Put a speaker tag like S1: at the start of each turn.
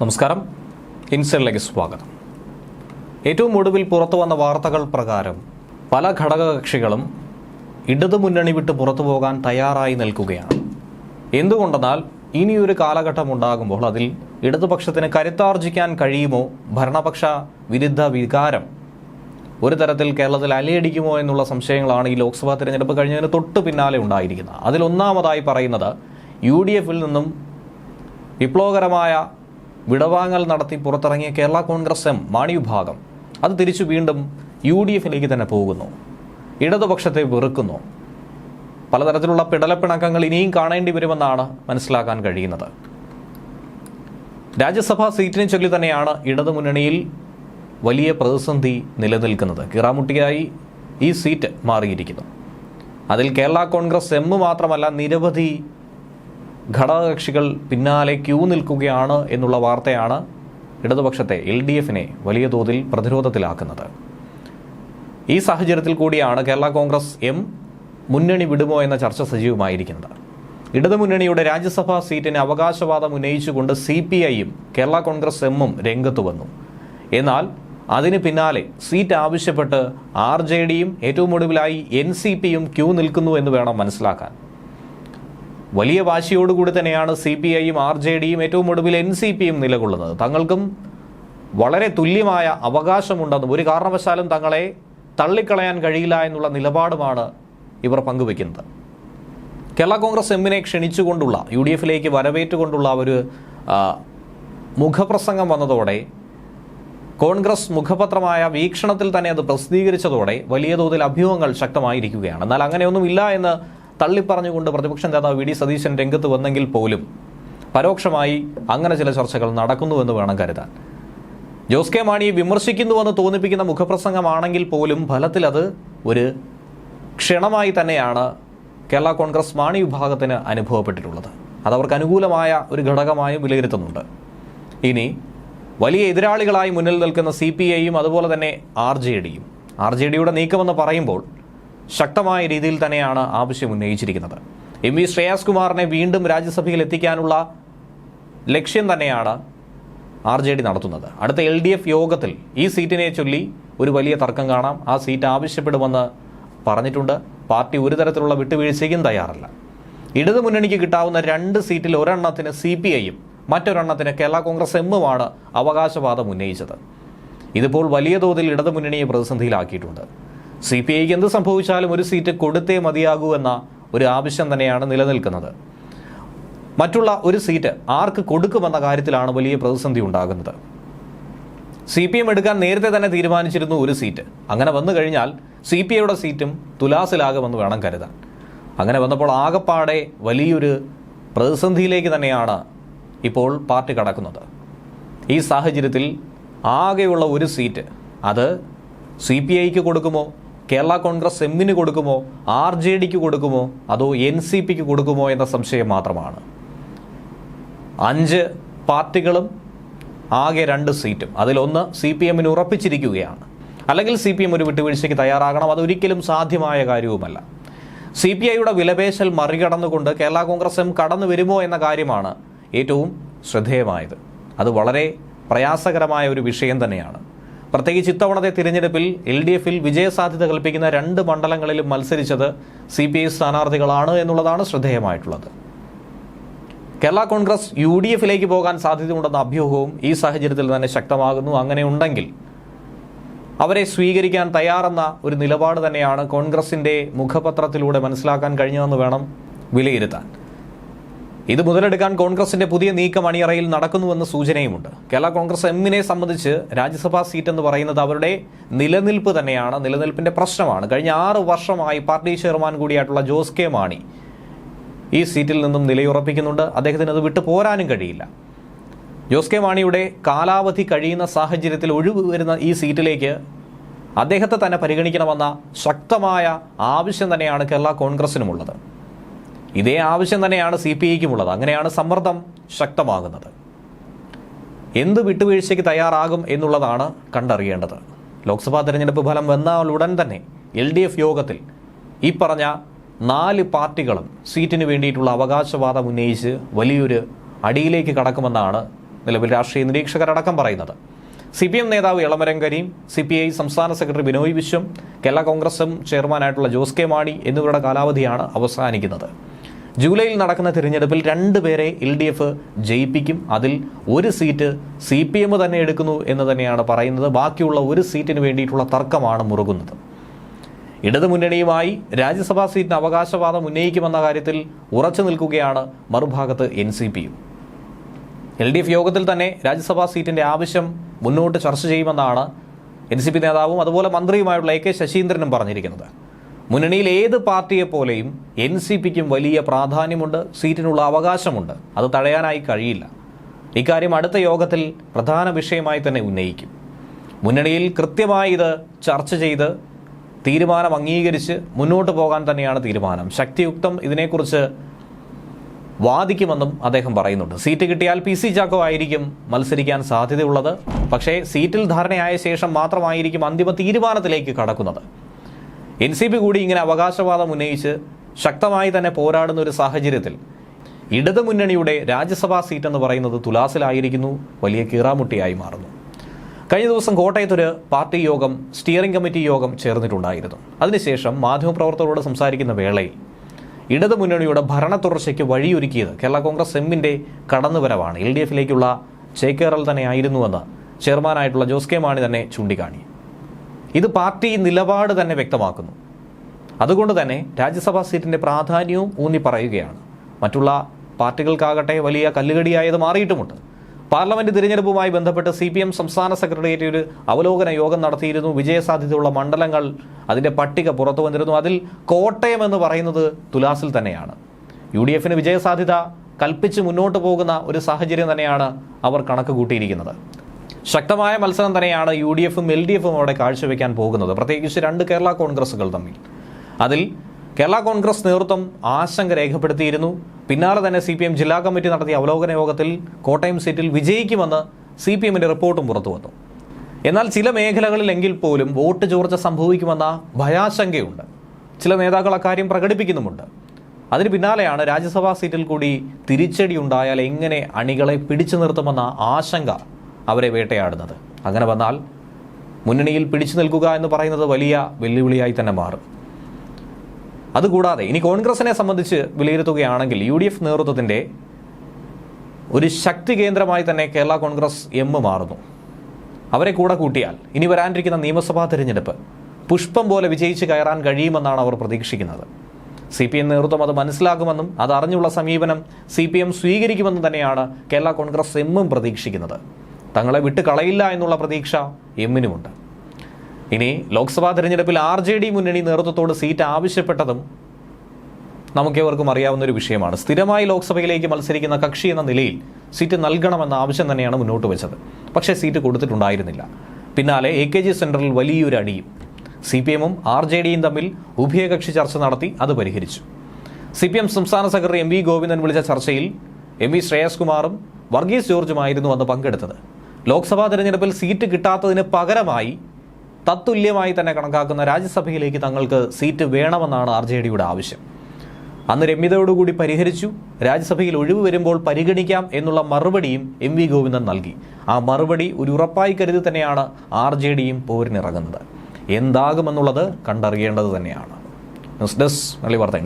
S1: നമസ്കാരം. ഇൻസൈഡിലേക്ക് സ്വാഗതം. ഏറ്റവും ഒടുവിൽ പുറത്തു വന്ന വാർത്തകൾ പ്രകാരം പല ഘടകകക്ഷികളും ഇടതു മുന്നണി വിട്ട് പുറത്തു പോകാൻ തയ്യാറായി നിൽക്കുകയാണ്. എന്തുകൊണ്ടെന്നാൽ ഇനിയൊരു കാലഘട്ടം ഉണ്ടാകുമ്പോൾ അതിൽ ഇടതുപക്ഷത്തിന് കരുത്താർജിക്കാൻ കഴിയുമോ? ഭരണപക്ഷ വിരുദ്ധ വികാരം. ഒരു തരത്തിൽ കേരളത്തിൽ അലയടിക്കുമോ എന്നുള്ള സംശയങ്ങളാണ് ഈ ലോക്സഭാ തിരഞ്ഞെടുപ്പ് കഴിഞ്ഞതിന് തൊട്ട് പിന്നാലെ ഉണ്ടായിരിക്കുന്നത്. അതിലൊന്നാമതായി പറയുന്നത് യു ഡി എഫിൽ നിന്നും വിപ്ലവകരമായ വിടവാങ്ങൽ നടത്തി പുറത്തിറങ്ങിയ കേരള കോൺഗ്രസ് എം മാണി വിഭാഗം അത് തിരിച്ചു വീണ്ടും യു ഡി എഫിലേക്ക് തന്നെ പോകുന്നു. ഇടതുപക്ഷത്തെ വെറുക്കുന്നു. പലതരത്തിലുള്ള പിടലപ്പിണക്കങ്ങൾ ഇനിയും കാണേണ്ടി വരുമെന്നാണ് മനസ്സിലാക്കാൻ കഴിയുന്നത്. രാജ്യസഭാ സീറ്റിനെ ചൊല്ലി തന്നെയാണ് ഇടതുമുന്നണിയിൽ വലിയ പ്രതിസന്ധി നിലനിൽക്കുന്നത്. കിറാമുട്ടിയായി ഈ സീറ്റ് മാറിയിരിക്കുന്നു. അതിൽ കേരള കോൺഗ്രസ് എം മാത്രമല്ല നിരവധി ഘടകകക്ഷികൾ പിന്നാലെ ക്യൂ നിൽക്കുകയാണ് എന്നുള്ള വാർത്തയാണ് ഇടതുപക്ഷത്തെ എൽ ഡി എഫിനെ വലിയ തോതിൽ പ്രതിരോധത്തിലാക്കുന്നത്. ഈ സാഹചര്യത്തിൽ കൂടിയാണ് കേരള കോൺഗ്രസ് എം മുന്നണി വിടുമോ എന്ന ചർച്ച സജീവമായിരിക്കുന്നത്. ഇടതുമുന്നണിയുടെ രാജ്യസഭാ സീറ്റിന് അവകാശവാദം ഉന്നയിച്ചുകൊണ്ട് സി പി ഐയും കേരള കോൺഗ്രസ് എമ്മും രംഗത്ത് വന്നു. എന്നാൽ അതിന് പിന്നാലെ സീറ്റ് ആവശ്യപ്പെട്ട് ആർ ജെ ഡിയും ഏറ്റവും ഒടുവിലായി എൻ സി പിയും ക്യൂ നിൽക്കുന്നു എന്ന് വേണം മനസ്സിലാക്കാൻ. വലിയ വാശിയോടുകൂടി തന്നെയാണ് സി പി ഐയും ആർ ജെ ഡിയും ഏറ്റവും ഒടുവിൽ എൻ സി പിയും നിലകൊള്ളുന്നത്. തങ്ങൾക്കും വളരെ തുല്യമായ അവകാശമുണ്ടെന്നും ഒരു കാരണവശാലും തങ്ങളെ തള്ളിക്കളയാൻ കഴിയില്ല എന്നുള്ള നിലപാടുമാണ് ഇവർ പങ്കുവെക്കുന്നത് കേരള കോൺഗ്രസ് എമ്മിനെ ക്ഷണിച്ചുകൊണ്ടുള്ള യു ഡി എഫിലേക്ക് വരവേറ്റുകൊണ്ടുള്ള ഒരു മുഖപ്രസംഗം വന്നതോടെ കോൺഗ്രസ് മുഖപത്രമായ വീക്ഷണത്തിൽ തന്നെ അത് പ്രസിദ്ധീകരിച്ചതോടെ വലിയ തോതിൽ അഭ്യൂഹങ്ങൾ ശക്തമായിരിക്കുകയാണ്. എന്നാൽ അങ്ങനെയൊന്നുമില്ല എന്ന് തള്ളിപ്പറഞ്ഞുകൊണ്ട് പ്രതിപക്ഷ നേതാവ് വി ഡി സതീശൻ രംഗത്ത് വന്നെങ്കിൽ പോലും പരോക്ഷമായി അങ്ങനെ ചില ചർച്ചകൾ നടക്കുന്നുവെന്ന് വേണം കരുതാൻ. ജോസ് കെ മാണിയെ വിമർശിക്കുന്നുവെന്ന് തോന്നിപ്പിക്കുന്ന മുഖപ്രസംഗമാണെങ്കിൽ പോലും ഫലത്തിൽ അത് ഒരു ക്ഷണമായി തന്നെയാണ് കേരള കോൺഗ്രസ് മാണി വിഭാഗത്തിന് അനുഭവപ്പെട്ടിട്ടുള്ളത്. അതവർക്ക് അനുകൂലമായ ഒരു ഘടകമായും വിലയിരുത്തുന്നുണ്ട്. ഇനി വലിയ എതിരാളികളായി മുന്നിൽ നിൽക്കുന്ന സി പി ഐയും അതുപോലെ തന്നെ ആർ ജെ ഡിയും ആർ ജെ ഡിയുടെ നീക്കമെന്ന് പറയുമ്പോൾ ശക്തമായ രീതിയിൽ തന്നെയാണ് ആവശ്യം ഉന്നയിച്ചിരിക്കുന്നത്. എം വി ശ്രേയാസ് കുമാറിനെ വീണ്ടും രാജ്യസഭയിൽ എത്തിക്കാനുള്ള ലക്ഷ്യം തന്നെയാണ് ആർ ജെ ഡി നടത്തുന്നത്. അടുത്ത എൽ ഡി എഫ് യോഗത്തിൽ ഈ സീറ്റിനെ ചൊല്ലി ഒരു വലിയ തർക്കം കാണാം. ആ സീറ്റ് ആവശ്യപ്പെടുമെന്ന് പറഞ്ഞിട്ടുണ്ട്. പാർട്ടി ഒരു തരത്തിലുള്ള വിട്ടുവീഴ്ചയ്ക്കും തയ്യാറല്ല. ഇടതു മുന്നണിക്ക് കിട്ടാവുന്ന രണ്ട് സീറ്റിൽ ഒരെണ്ണത്തിന് സി പി ഐയും മറ്റൊരെണ്ണത്തിന് കേരള കോൺഗ്രസ് എമ്മുമാണ് അവകാശവാദം ഉന്നയിച്ചത്. ഇതിപ്പോൾ വലിയ തോതിൽ ഇടതു മുന്നണിയെ പ്രതിസന്ധിയിലാക്കിയിട്ടുണ്ട്. സി പി ഐക്ക് എന്ത് സംഭവിച്ചാലും ഒരു സീറ്റ് കൊടുത്തേ മതിയാകൂ എന്ന ഒരു ആവശ്യം തന്നെയാണ് നിലനിൽക്കുന്നത്. മറ്റുള്ള ഒരു സീറ്റ് ആർക്ക് കൊടുക്കുമെന്ന കാര്യത്തിലാണ് വലിയ പ്രതിസന്ധി ഉണ്ടാകുന്നത്. സി പി എം എടുക്കാൻ നേരത്തെ തന്നെ തീരുമാനിച്ചിരുന്നു ഒരു സീറ്റ്. അങ്ങനെ വന്നു കഴിഞ്ഞാൽ സി പി ഐയുടെ സീറ്റും തുലാസിലാകുമെന്ന് വേണം കരുതാൻ. അങ്ങനെ വന്നപ്പോൾ ആകപ്പാടെ വലിയൊരു പ്രതിസന്ധിയിലേക്ക് തന്നെയാണ് ഇപ്പോൾ പാർട്ടി കടക്കുന്നത്. ഈ സാഹചര്യത്തിൽ ആകെയുള്ള ഒരു സീറ്റ് അത് സി പി ഐക്ക് കൊടുക്കുമോ? കേരള കോൺഗ്രസ് എമ്മിന് കൊടുക്കുമോ? ആർ ജെ ഡിക്ക് കൊടുക്കുമോ? അതോ എൻ സി പിക്ക് കൊടുക്കുമോ എന്ന സംശയം മാത്രമാണ്. അഞ്ച് പാർട്ടികളും ആകെ രണ്ട് സീറ്റും. അതിലൊന്ന് സി പി എമ്മിന് ഉറപ്പിച്ചിരിക്കുകയാണ്. അല്ലെങ്കിൽ സി പി എം ഒരു വിട്ടുവീഴ്ചയ്ക്ക് തയ്യാറാകണം അതൊരിക്കലും സാധ്യമായ കാര്യവുമല്ല. സി പി ഐയുടെ വിലപേശൽ മറികടന്നുകൊണ്ട് കേരള കോൺഗ്രസ് എം കടന്നു വരുമോ എന്ന കാര്യമാണ് ഏറ്റവും ശ്രദ്ധേയമായത്. അത് വളരെ പ്രയാസകരമായ ഒരു വിഷയം തന്നെയാണ്. പ്രത്യേകിച്ച് ഇത്തവണത്തെ തിരഞ്ഞെടുപ്പിൽ എൽ ഡി എഫിൽ വിജയസാധ്യത കൽപ്പിക്കുന്ന രണ്ട് മണ്ഡലങ്ങളിലും മത്സരിച്ചത് സി പി ഐ സ്ഥാനാർത്ഥികളാണ് എന്നുള്ളതാണ് ശ്രദ്ധേയമായിട്ടുള്ളത്. കേരള കോൺഗ്രസ് യു ഡി എഫിലേക്ക് പോകാൻ സാധ്യതയുണ്ടെന്ന അഭ്യൂഹവും ഈ സാഹചര്യത്തിൽ തന്നെ ശക്തമാകുന്നു. അങ്ങനെ ഉണ്ടെങ്കിൽ അവരെ സ്വീകരിക്കാൻ തയ്യാറെന്ന ഒരു നിലപാട് തന്നെയാണ് കോൺഗ്രസിന്റെ മുഖപത്രത്തിലൂടെ മനസ്സിലാക്കാൻ കഴിഞ്ഞതെന്ന് വേണം വിലയിരുത്താൻ. ഇത് മുതലെടുക്കാൻ കോൺഗ്രസിന്റെ പുതിയ നീക്കം അണിയറയിൽ നടക്കുന്നുവെന്ന സൂചനയുമുണ്ട്. കേരള കോൺഗ്രസ് എമ്മിനെ സംബന്ധിച്ച് രാജ്യസഭാ സീറ്റ് എന്ന് പറയുന്നത് അവരുടെ നിലനിൽപ്പ് തന്നെയാണ് നിലനിൽപ്പിന്റെ പ്രശ്നമാണ്. കഴിഞ്ഞ ആറ് വർഷമായി പാർട്ടി ചെയർമാൻ കൂടിയായിട്ടുള്ള ജോസ് കെ മാണി ഈ സീറ്റിൽ നിന്നും നിലയുറപ്പിക്കുന്നുണ്ട്. അദ്ദേഹത്തിന് അത് വിട്ടു പോരാനും കഴിയില്ല. ജോസ് കെ മാണിയുടെ കാലാവധി കഴിയുന്ന സാഹചര്യത്തിൽ ഒഴിവ് വരുന്ന ഈ സീറ്റിലേക്ക് അദ്ദേഹത്തെ തന്നെ പരിഗണിക്കണമെന്ന ശക്തമായ ആവശ്യം തന്നെയാണ് കേരള കോൺഗ്രസിനുമുള്ളത്. ഇതേ ആവശ്യം തന്നെയാണ് സി പി ഐക്കുമുള്ളത്. അങ്ങനെയാണ് സമ്മർദ്ദം ശക്തമാകുന്നത്. എന്ത് വിട്ടുവീഴ്ചയ്ക്ക് തയ്യാറാകും എന്നുള്ളതാണ് കണ്ടറിയേണ്ടത്. ലോക്സഭാ തെരഞ്ഞെടുപ്പ് ഫലം വന്നാൽ ഉടൻ തന്നെ എൽ ഡി എഫ് യോഗത്തിൽ ഈ പറഞ്ഞ നാല് പാർട്ടികളും സീറ്റിന് വേണ്ടിയിട്ടുള്ള അവകാശവാദം ഉന്നയിച്ച് വലിയൊരു അടിയിലേക്ക് കടക്കുമെന്നാണ് നിലവിൽ രാഷ്ട്രീയ നിരീക്ഷകരടക്കം പറയുന്നത്. സി പി എം നേതാവ് Elamaram Kareem C P I സംസ്ഥാന സെക്രട്ടറി ബിനോയ് വിശ്വം കേരള കോൺഗ്രസും ചെയർമാനായിട്ടുള്ള ജോസ് കെ മാണി എന്നിവരുടെ കാലാവധിയാണ് അവസാനിക്കുന്നത്. ജൂലൈയിൽ നടക്കുന്ന തിരഞ്ഞെടുപ്പിൽ രണ്ടുപേരെ എൽ ഡി എഫ് ജയിപ്പിക്കും. അതിൽ ഒരു സീറ്റ് സി പി എം തന്നെ എടുക്കുന്നു എന്ന് തന്നെയാണ് പറയുന്നത്. ബാക്കിയുള്ള ഒരു സീറ്റിന് വേണ്ടിയിട്ടുള്ള തർക്കമാണ് മുറുകുന്നത്. ഇടതു മുന്നണിയുമായി രാജ്യസഭാ സീറ്റിന് അവകാശവാദം ഉന്നയിക്കുമെന്ന കാര്യത്തിൽ ഉറച്ചു നിൽക്കുകയാണ് മറുഭാഗത്ത് എൻ സി പിയും. എൽ ഡി എഫ് യോഗത്തിൽ തന്നെ രാജ്യസഭാ സീറ്റിന്റെ ആവശ്യം മുന്നോട്ട് ചർച്ച ചെയ്യുമെന്നാണ് എൻ സി പി നേതാവും അതുപോലെ മന്ത്രിയുമായുള്ള എ കെ ശശീന്ദ്രനും പറഞ്ഞിരിക്കുന്നത്. മുന്നണിയിൽ ഏത് പാർട്ടിയെപ്പോലെയും എൻ സി പിക്കും വലിയ പ്രാധാന്യമുണ്ട് സീറ്റിനുള്ള അവകാശമുണ്ട്. അത് തടയാനായി കഴിയില്ല. ഇക്കാര്യം അടുത്ത യോഗത്തിൽ പ്രധാന വിഷയമായി തന്നെ ഉന്നയിക്കും. മുന്നണിയിൽ കൃത്യമായി ഇത് ചർച്ച ചെയ്ത് തീരുമാനം അംഗീകരിച്ച് മുന്നോട്ട് പോകാൻ തന്നെയാണ് തീരുമാനം. ശക്തിയുക്തം ഇതിനെക്കുറിച്ച് വാദിക്കുമെന്നും അദ്ദേഹം പറയുന്നുണ്ട്. സീറ്റ് കിട്ടിയാൽ പി സി ചാക്കോ ആയിരിക്കും മത്സരിക്കാൻ സാധ്യതയുള്ളത്. പക്ഷേ സീറ്റിൽ ധാരണയായ ശേഷം മാത്രമായിരിക്കും അന്തിമ തീരുമാനത്തിലേക്ക് കടക്കുന്നത്. എൻ സി പി കൂടി ഇങ്ങനെ അവകാശവാദം ഉന്നയിച്ച് ശക്തമായി തന്നെ പോരാടുന്ന ഒരു സാഹചര്യത്തിൽ ഇടതു മുന്നണിയുടെ രാജ്യസഭാ സീറ്റ് എന്ന് പറയുന്നത് തുലാസിലായിരിക്കുന്നു വലിയ കീറാമുട്ടിയായി മാറുന്നു. കഴിഞ്ഞ ദിവസം കോട്ടയത്തൊരു പാർട്ടി യോഗം സ്റ്റിയറിംഗ് കമ്മിറ്റി യോഗം ചേർന്നിട്ടുണ്ടായിരുന്നു. അതിനുശേഷം മാധ്യമപ്രവർത്തകരോട് സംസാരിക്കുന്ന വേളയിൽ ഇടതു മുന്നണിയുടെ ഭരണ തുടർച്ചയ്ക്ക് വഴിയൊരുക്കിയത് കേരള കോൺഗ്രസ് എമ്മിന്റെ കടന്നുവരവാണ്. എൽ ഡി എഫിലേക്കുള്ള ചേക്കേറൽ തന്നെയായിരുന്നുവെന്ന് ചെയർമാനായിട്ടുള്ള ജോസ് കെ മാണി തന്നെ ചൂണ്ടിക്കാണി ഇത് പാർട്ടി നിലപാട് തന്നെ വ്യക്തമാക്കുന്നു. അതുകൊണ്ട് തന്നെ രാജ്യസഭാ സീറ്റിന്റെ പ്രാധാന്യവും ഊന്നി പറയുകയാണ്. മറ്റുള്ള പാർട്ടികൾക്കാകട്ടെ വലിയ കല്ലുകടിയായത് മാറിയിട്ടുമുണ്ട്. പാർലമെന്റ് തിരഞ്ഞെടുപ്പുമായി ബന്ധപ്പെട്ട് സി പി എം സംസ്ഥാന സെക്രട്ടേറിയറ്റ് ഒരു അവലോകന യോഗം നടത്തിയിരുന്നു. വിജയസാധ്യതയുള്ള മണ്ഡലങ്ങൾ അതിന്റെ പട്ടിക പുറത്തു വന്നിരുന്നു. അതിൽ കോട്ടയം എന്ന് പറയുന്നത് തുലാസിൽ തന്നെയാണ്. യു ഡി എഫിന് വിജയസാധ്യത കൽപ്പിച്ച് മുന്നോട്ട് പോകുന്ന ഒരു സാഹചര്യം തന്നെയാണ് അവർ കണക്ക് കൂട്ടിയിരിക്കുന്നത്. ശക്തമായ മത്സരം തന്നെയാണ് യു ഡി എഫും എൽ ഡി എഫും അവിടെ കാഴ്ചവെക്കാൻ പോകുന്നത്. പ്രത്യേകിച്ച് രണ്ട് കേരള കോൺഗ്രസുകൾ തമ്മിൽ. അതിൽ കേരള കോൺഗ്രസ് നേതൃത്വം ആശങ്ക രേഖപ്പെടുത്തിയിരുന്നു. പിന്നാലെ തന്നെ സി ജില്ലാ കമ്മിറ്റി നടത്തിയ അവലോകന യോഗത്തിൽ കോട്ടയം സീറ്റിൽ വിജയിക്കുമെന്ന് സി പി എമ്മിന്റെ റിപ്പോർട്ടും പുറത്തു വന്നു. എന്നാൽ ചില മേഖലകളിലെങ്കിൽ പോലും വോട്ട് ചോർച്ച സംഭവിക്കുമെന്ന ഭയാശങ്കയുണ്ട്. ചില നേതാക്കൾ അക്കാര്യം പ്രകടിപ്പിക്കുന്നുമുണ്ട്. അതിന് പിന്നാലെയാണ് രാജ്യസഭാ സീറ്റിൽ കൂടി തിരിച്ചടി ഉണ്ടായാൽ എങ്ങനെ അണികളെ പിടിച്ചു നിർത്തുമെന്ന ആശങ്ക അവരെ വേട്ടയാടുന്നത്. അങ്ങനെ വന്നാൽ മുന്നണിയിൽ പിടിച്ചു നിൽക്കുക എന്ന് പറയുന്നത് വലിയ വെല്ലുവിളിയായി തന്നെ മാറും. അതുകൂടാതെ ഇനി കോൺഗ്രസിനെ സംബന്ധിച്ച് വിലയിരുത്തുകയാണെങ്കിൽ യു ഡി എഫ് നേതൃത്വത്തിന്റെ ഒരു ശക്തി കേന്ദ്രമായി തന്നെ കേരള കോൺഗ്രസ് എം മാറുന്നു. അവരെ കൂടെ കൂട്ടിയാൽ ഇനി വരാനിരിക്കുന്ന നിയമസഭാ തിരഞ്ഞെടുപ്പ് പുഷ്പം പോലെ വിജയിച്ച് കയറാൻ കഴിയുമെന്നാണ് അവർ പ്രതീക്ഷിക്കുന്നത്. സി പി എം നേതൃത്വം അത് മനസ്സിലാക്കുമെന്നും അത് അറിഞ്ഞുള്ള സമീപനം സി പി എം സ്വീകരിക്കുമെന്നും തന്നെയാണ് കേരള കോൺഗ്രസ് എമ്മും പ്രതീക്ഷിക്കുന്നത്. തങ്ങളെ വിട്ട് കളയില്ല എന്നുള്ള പ്രതീക്ഷ എമ്മിനുമുണ്ട്. ഇനി ലോക്സഭാ തെരഞ്ഞെടുപ്പിൽ ആർ ജെ ഡി മുന്നണി നേതൃത്വത്തോട് സീറ്റ് ആവശ്യപ്പെട്ടതും നമുക്കേവർക്കും അറിയാവുന്ന ഒരു വിഷയമാണ്. സ്ഥിരമായി ലോക്സഭയിലേക്ക് മത്സരിക്കുന്ന കക്ഷി എന്ന നിലയിൽ സീറ്റ് നൽകണമെന്ന ആവശ്യം തന്നെയാണ് മുന്നോട്ട് വെച്ചത്. പക്ഷേ സീറ്റ് കൊടുത്തിട്ടുണ്ടായിരുന്നില്ല. പിന്നാലെ എ കെ ജി സെന്ററിൽ വലിയൊരു അടിയും സി പി എമ്മും ആർ ജെ ഡിയും തമ്മിൽ ഉഭയകക്ഷി ചർച്ച നടത്തി അത് പരിഹരിച്ചു. സി പി എം സംസ്ഥാന സെക്രട്ടറി എം വി ഗോവിന്ദൻ വിളിച്ച ചർച്ചയിൽ എം വി ശ്രേയസ് കുമാറും വർഗീസ് ജോർജുമായിരുന്നു അന്ന് പങ്കെടുത്തത്. ലോക്സഭാ തെരഞ്ഞെടുപ്പിൽ സീറ്റ് കിട്ടാത്തതിന് പകരമായി തത്തുല്യമായി തന്നെ കണക്കാക്കുന്ന രാജ്യസഭയിലേക്ക് തങ്ങൾക്ക് സീറ്റ് വേണമെന്നാണ് ആർ ആവശ്യം. അന്ന് രമ്യതയോടുകൂടി പരിഹരിച്ചു. രാജ്യസഭയിൽ ഒഴിവ് വരുമ്പോൾ പരിഗണിക്കാം എന്നുള്ള മറുപടിയും എം വി ഗോവിന്ദൻ നൽകി. ആ മറുപടി ഒരു ഉറപ്പായി കരുതി തന്നെയാണ് ആർ ജെ ഡിയും പോരിനിറങ്ങുന്നത്. എന്താകുമെന്നുള്ളത് കണ്ടറിയേണ്ടത് തന്നെയാണ്. ന്യൂസ് ഡെസ്ക് മലി വാർത്ത